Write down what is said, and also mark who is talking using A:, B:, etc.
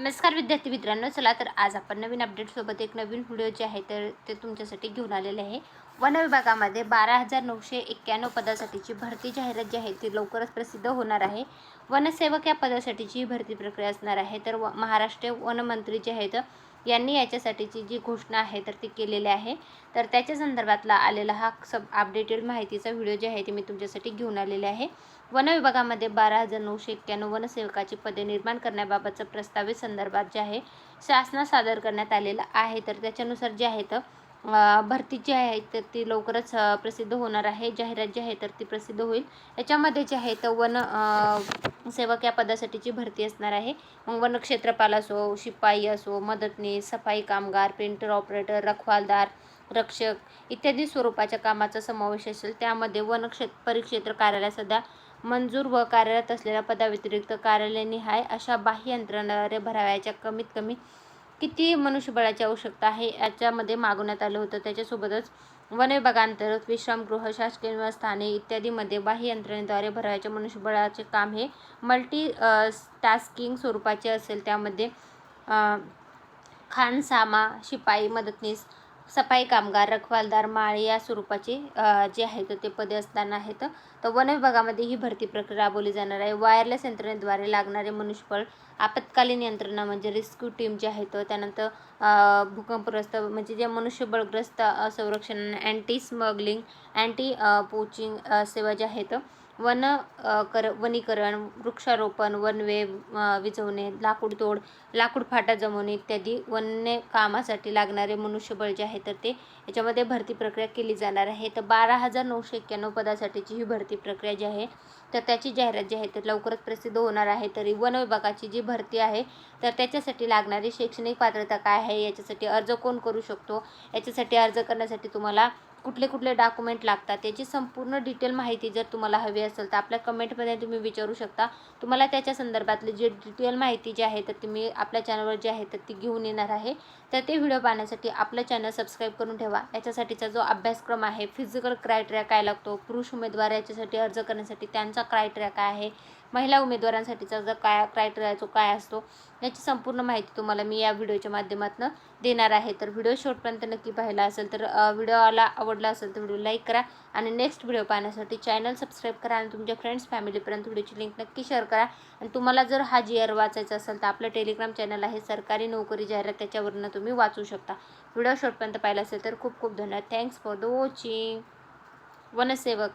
A: नमस्कार विद्यार्थी मित्रांनो चला तर आज आपण नवीन अपडेटसोबत एक नवीन व्हिडिओ जे आहे तर ते तुमच्यासाठी घेऊन आलेले आहे. वन विभागामध्ये बारा हजार नऊशे एक्क्याण्णव पदासाठीची भरती जाहिरात जी आहे ती लवकरच प्रसिद्ध होणार आहे. वनसेवक या पदासाठीची भरती प्रक्रिया असणार आहे. तर व महाराष्ट्र वनमंत्री जे आहेत यांनी याच्यासाठीची जी घोषणा आहे तर ती केलेली आहे. तर त्याच्या संदर्भातला आलेला हा सब अपडेटेड माहितीचा व्हिडिओ जे आहे ते मी तुमच्यासाठी घेऊन आलेले आहे. वन विभागामध्ये बारा हजार नऊशे एक्क्याण्णव वनसेवकाची पदे निर्माण करण्याबाबतचं प्रस्तावित संदर्भात जे आहे शासनात सादर करण्यात आलेलं आहे. तर त्याच्यानुसार जे आहे तर भरती जी आहे तर ती लवकरच प्रसिद्ध होणार आहे. जाहिरात जी आहे तर ती प्रसिद्ध होईल. याच्यामध्ये जे आहे तर वन सेवक या पदासाठीची भरती असणार आहे. मग वनक्षेत्रपाल असो शिपाई असो मदतनीस सफाई कामगार प्रिंटर ऑपरेटर रखवालदार रक्षक इत्यादी स्वरूपाच्या कामाचा समावेश असेल. त्यामध्ये वनक्षेत्र परिक्षेत्र कार्यालय सध्या मंजूर व कार्यरत असलेल्या पदाव्यतिरिक्त कार्यालयनिहाय अशा बाह्य यंत्रणाद्वारे भरावयाच्या कमीत कमी किती मनुष्यबळाची आवश्यकता आहे याच्यामध्ये मागवण्यात आलं होतं. त्याच्यासोबतच वन विभागांतर्गत विश्रामगृह शासकीय निवासस्थाने इत्यादीमध्ये बाह्य यंत्रणेद्वारे भरायच्या मनुष्यबळाचे काम हे मल्टी टास्किंग स्वरूपाचे असेल. त्यामध्ये खानसामा शिपाई मदतनीस सफाई कामगार रखवालदार माळी या स्वरूपाचे जे आहेत ते पदे असताना आहेत. तर वन विभागामध्ये ही भरती प्रक्रिया राबवली जाणार आहे. वायरलेस यंत्रणेद्वारे लागणारे मनुष्यबळ आपत्कालीन यंत्रणा म्हणजे रेस्क्यू टीम जे आहेत त्यानंतर भूकंपग्रस्त म्हणजे जे मनुष्यबळग्रस्त संरक्षण अँटी स्मगलिंग अँटी पोचिंग सेवा ज्या आहेत वन कर वनीकरण वृक्षारोपण वनवे अ, विझवणे लाकूडतोड लाकूड फाटा जमवणे इत्यादी वन्य कामासाठी लागणारे मनुष्यबळ जे आहे तर ते याच्यामध्ये भरती प्रक्रिया केली जाणार आहे. तर बारा हजार नऊशे एक्क्याण्णव पदासाठीची ही भरती प्रक्रिया जी आहे तर त्याची जाहिरात जी आहे तर लवकरच प्रसिद्ध होणार आहे. तरी वन विभागाची जी भरती आहे तर त्याच्यासाठी लागणारी शैक्षणिक पात्रता काय आहे याच्यासाठी अर्ज कोण करू शकतो याच्यासाठी अर्ज करण्यासाठी तुम्हाला कुठले कुठले डॉक्युमेंट लागतात त्याची संपूर्ण डिटेल माहिती जर तुम्हाला हवी असेल तर आपल्या कमेंटमध्ये तुम्ही विचारू शकता. तुम्हाला त्याच्या संदर्भातली जी डिटेल माहिती जी आहे तर तुम्ही आपल्या चॅनलवर जी आहे तर ती घेऊन येणार आहे. तर ते व्हिडिओ पाहण्यासाठी आपलं चॅनल सबस्क्राईब करून ठेवा. याच्यासाठीचा जो अभ्यासक्रम आहे फिजिकल क्रायटेरिया काय लागतो पुरुष उमेदवार याच्यासाठी अर्ज करण्यासाठी त्यांचा क्रायटेरिया काय आहे महिला उमेदवारांसाठीचा जर काय क्रायटेरिया जो काय असतो याची संपूर्ण माहिती तुम्हाला मी या व्हिडिओच्या माध्यमातून देणार आहे. तर व्हिडिओ शेवटपर्यंत नक्की पाहिला असेल तर व्हिडिओला आवडला असेल तर व्हिडिओ लाईक करा आणि नेक्स्ट व्हिडिओ पाहण्यासाठी चॅनल सबस्क्राईब करा आणि तुमच्या फ्रेंड्स फॅमिलीपर्यंत व्हिडिओची लिंक नक्की शेअर करा. आणि तुम्हाला जर हा जी आर वाचायचा असेल तर आपलं टेलिग्राम चॅनल आहे सरकारी नोकरी जाहिरात त्याच्यावरनं तुम्ही वाचू शकता. व्हिडिओ शेवटपर्यंत पाहिला असेल तर खूप खूप धन्यवाद. Thanks for the watching Vansevak.